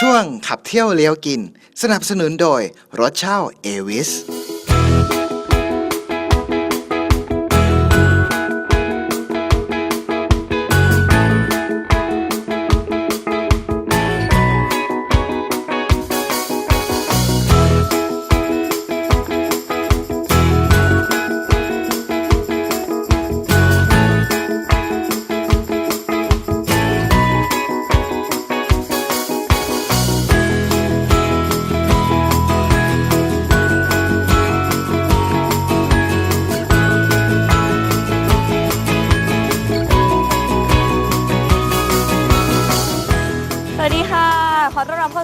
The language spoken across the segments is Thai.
ช่วงขับเที่ยวเลี้ยวกิน สนับสนุนโดยรถเช่าเอวิส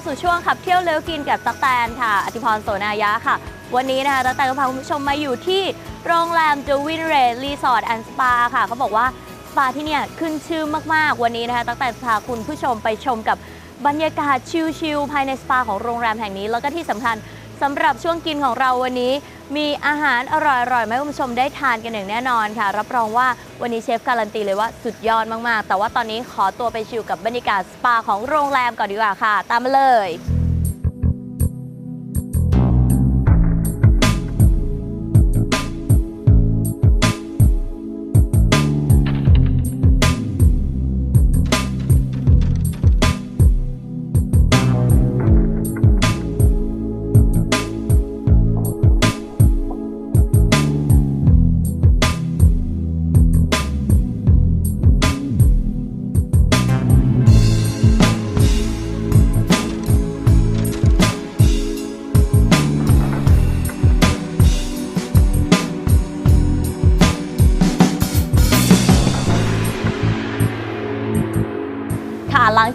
าสู่ช่วงขับเที่ยวเร็วกินกับตั๊กแตนค่ะ อธิพรโสนายะค่ะ วันนี้นะคะตั๊กแตนก็พาคุณผู้ชมมาอยู่ที่โรงแรมจูวินเรดรีสอร์ทแอนด์สปาค่ะ เขาบอกว่าสปาที่เนี่ยขึ้นชื่อมากๆ วันนี้นะคะตั๊กแตนพาคุณผู้ชมไปชมกับบรรยากาศชิลๆภายในสปาของโรงแรมแห่งนี้ แล้วก็ที่สำคัญ สำหรับช่วงกินของเราวันนี้ มีอาหารอร่อยๆมาให้คุณผู้ชมได้ทานกันอย่างแน่นอนค่ะ รับรองว่าวันนี้เชฟการันตีเลยว่าสุดยอดมากๆ แต่ว่าตอนนี้ขอตัวไปชิลกับบรรยากาศสปาของโรงแรมก่อนดีกว่าค่ะ ตามมาเลย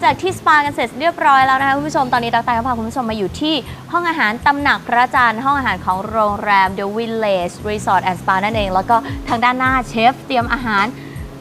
จากที่สปากันเสร็จเรียบร้อยแล้วนะคะคุณผู้ชม ตอนนี้ตักแตนก็พาคุณผู้ชมมาอยู่ที่ห้องอาหารตำหนักพระจันทร์ห้องอาหารของโรงแรม The Village Resort and Spa นั่นเอง แล้วก็ทางด้านหน้าเชฟเตรียมอาหาร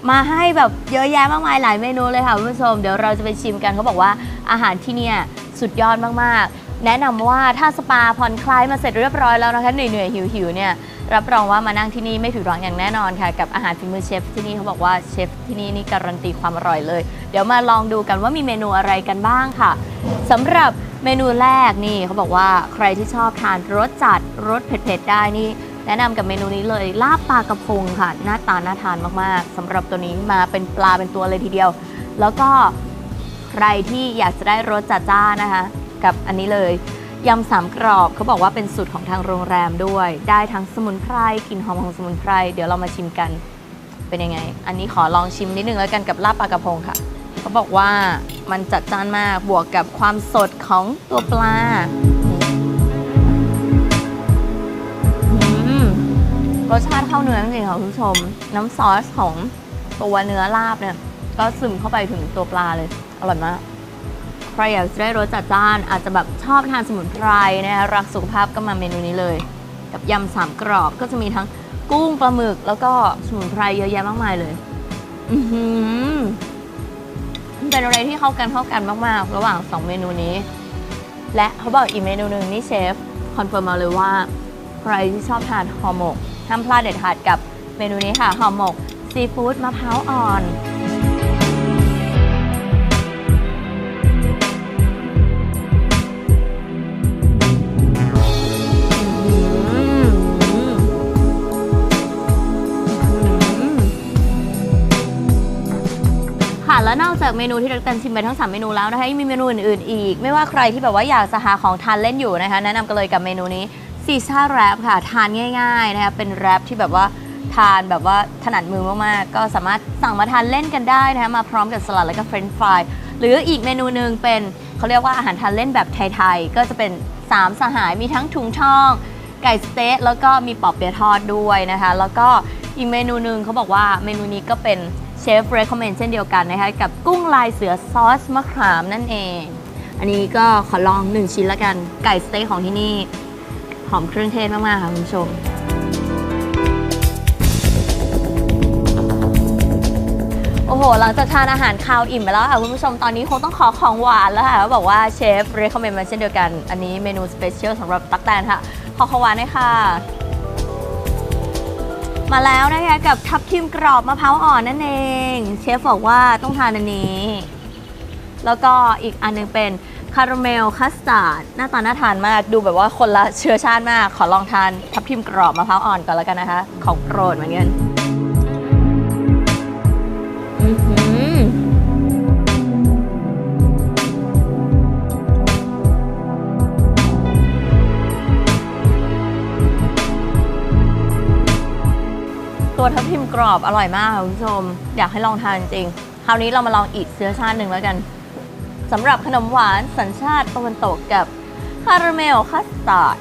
มาให้แบบเยอะแยะมากมายหลายเมนูเลยค่ะคุณผู้ชม เดี๋ยวเราจะไปชิมกันเขาบอกว่าอาหารที่เนี่ยสุดยอดมากๆ แนะนำว่าถ้าสปาผ่อนคลายมาเสร็จเรียบร้อยแล้วนะคะเหนื่อยๆหิวๆเนี่ย รับรองว่ามานั่งที่นี่ไม่ผิดหวังอย่างแน่นอนค่ะ กับอาหารฝีมือเชฟที่นี่เขาบอกว่าเชฟที่นี่นี่การันตีความอร่อยเลย เดี๋ยวมาลองดูกันว่ามีเมนูอะไรกันบ้างค่ะสำหรับเมนูแรกนี่เขาบอกว่าใครที่ชอบทานรสจัดรสเผ็ดๆได้นี่แนะนำกับเมนูนี้เลยลาบปลากระพงค่ะ หน้าตาน่าทานมากๆสำหรับตัวนี้มาเป็นปลาเป็นตัวเลยทีเดียว แล้วก็ใครที่อยากจะได้รสจัดจ้านนะคะ กับอันนี้เลย ยำสามกรอบเขาบอกว่าเป็นสูตรของทางโรงแรมด้วย ได้ทั้งสมุนไพรกลิ่นหอมของสมุนไพรเดี๋ยวเรามาชิมกันเป็นยังไง อันนี้ขอลองชิมนิดนึงแล้วกันกับลาบปลากระพงค่ะเขาบอกว่ามันจัดจ้านมากบวกกับความสดของตัวปลาอรสชาติเข้าเนื้อจริงๆค่ะคุณผู้ชม น้ำซอสของตัวเนื้อลาบเนี่ย ก็ซึมเข้าไปถึงตัวปลาเลย อร่อยมาก ใครอยากจะได้รสจัดจ้าน อาจจะแบบชอบทานสมุนไพรนะคะรักสุขภาพก็มาเมนูนี้เลย กับยำสามกรอบก็จะมีทั้งกุ้งปลาหมึก แล้วก็สมุนไพรเยอะแยะมากมายเลย อือหือมันเป็นอะไรที่เข้ากันเข้ากันมากๆ ระหว่างสองเมนูนี้ และเขาบอกอีกเมนูหนึ่งนี่เชฟคอนเฟิร์มมาเลยว่า ใครที่ชอบทานห่อหมกห้ามพลาดเด็ดขาดกับเมนูนี้ค่ะห่อหมกซีฟู้ดมะพร้าวอ่อน แล้วนอกจากเมนูที่เรากันชิมไปทั้ง 3 เมนูแล้วนะคะยังมีเมนูอื่นๆอีก ไม่ว่าใครที่แบบว่าอยากจะหาของทานเล่นอยู่นะคะ แนะนำกันเลยกับเมนูนี้ซีซ่าแรปค่ะ ทานง่ายๆนะคะเป็นแรปที่แบบว่าทานแบบว่าถนัดมือมากๆ ก็สามารถสั่งมาทานเล่นกันได้นะคะมาพร้อมกับสลัดและก็เฟรนช์ฟรายหรืออีกเมนูหนึ่งเป็นเขาเรียกว่าอาหารทานเล่นแบบไทยๆ ก็จะเป็นสามสหายมีทั้งถุงทอง ไก่สเต๊ะแล้วก็มีปอบเปี๊ยะทอดด้วยนะคะ แล้วก็อีกเมนูหนึ่งเขาบอกว่าเมนูนี้ก็เป็น ชฟ recommend เช่นเดียวกันนะคะกับกุ้งลายเสือซอสมะขามนั่นเอง อันนี้ก็ขอลอง1ชิ้นละกันไก่สเต๊ะของที่นี่ หอมเครื่องเทศมาก ๆ ค่ะคุณผู้ชมโอ้โห หลังจากทานอาหารคาวอิ่มไปแล้วค่ะคุณผู้ชม ตอนนี้คงต้องขอของหวานแล้วค่ะบอกว่าเชฟ recommend มาเช่นเดียวกัน อันนี้เมนูสเปเชียลสำหรับตั๊กแตนค่ะ ขอของหวานหน่อยค่ะ มาแล้วนะคะกับทับทิมกรอบมะพร้าวอ่อนนั่นเอง เชฟบอกว่าต้องทานอันนี้ แล้วก็อีกอันหนึงเป็นคาราเมลคัสตาร์ดหน้าตาน่าทานมากดูแบบว่าคนละเชื้อชาติมาก ขอลองทานทับทิมกรอบมะพร้าวอ่อนก่อนแล้วกันนะคะ ของโปรดเหมือนกัน ตัวทับทิมกรอบอร่อยมากค่ะคุณผู้ชม อยากให้ลองทานจริง คราวนี้เรามาลองอีกเชื้อชาติหนึ่งแล้วกันสำหรับขนมหวานสัญชาติตะวันตกกับคาราเมลคัสตาร์ด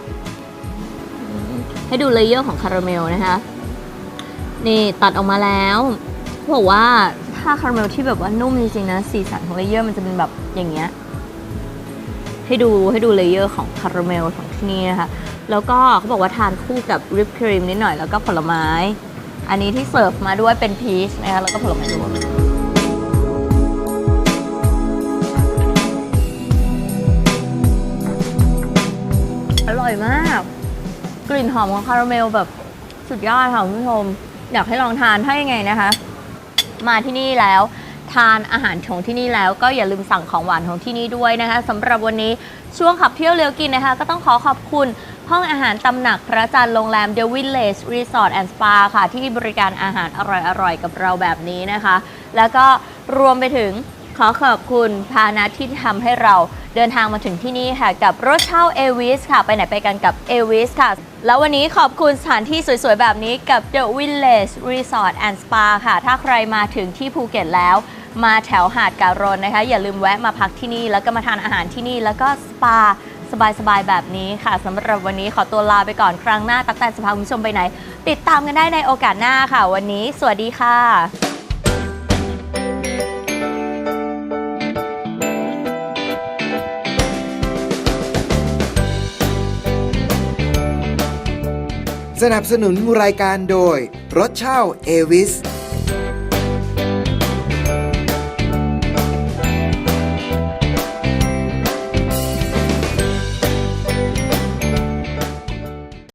ให้ดูเลเยอร์ของคาราเมลนะคะ นี่ตัดออกมาแล้วบอกว่าถ้าคาราเมลที่แบบว่านุ่มจริงๆนะสีสันของเลเยอร์มันจะเป็นแบบอย่างเงี้ยให้ดูให้ดูเลเยอร์ของคาราเมลของที่นี่นะคะ แล้วก็เขาบอกว่าทานคู่กับริปครีมนิดหน่อยแล้วก็ผลไม้ อันนี้ที่เสิร์ฟมาด้วยเป็นพีชนะคะแล้วก็ผลไม้รวมอร่อยมาก กลิ่นหอมของคาราเมลแบบสุดยอดค่ะคุณผู้ชม อยากให้ลองทานถ้ายังไงนะคะ มาที่นี่แล้วทานอาหารของที่นี่แล้วก็อย่าลืมสั่งของหวานของที่นี่ด้วยนะคะสำหรับวันนี้ช่วงขับเที่ยวเร็วกินนะคะ ก็ต้องขอขอบคุณ ห้องอาหารตำหนักพระจันทร์โรงแรม The Village Resort and Spa ค่ะ ที่บริการอาหารอร่อยๆ กับเราแบบนี้นะคะ แล้วก็รวมไปถึงขอขอบคุณพานะที่ทำให้เราเดินทางมาถึงที่นี่ค่ะ กับรถเช่าเอวิสค่ะ ไปไหนไปกันกับเอวิสค่ะ แล้ววันนี้ขอบคุณสถานที่สวยๆ แบบนี้กับ The Village Resort and Spa ค่ะ ถ้าใครมาถึงที่ภูเก็ตแล้วมาแถวหาดการนนะคะ อย่าลืมแวะมาพักที่นี่ แล้วก็มาทานอาหารที่นี่แล้วก็สปา สบายๆ แบบนี้ค่ะสำหรับวันนี้ขอตัวลาไปก่อนครั้งหน้า ตักแต่จะพาคุณผู้ชมไปไหน ติดตามกันได้ในโอกาสหน้าค่ะ วันนี้ สวัสดีค่ะสนับสนุนรายการโดย รถเช่าเอวิส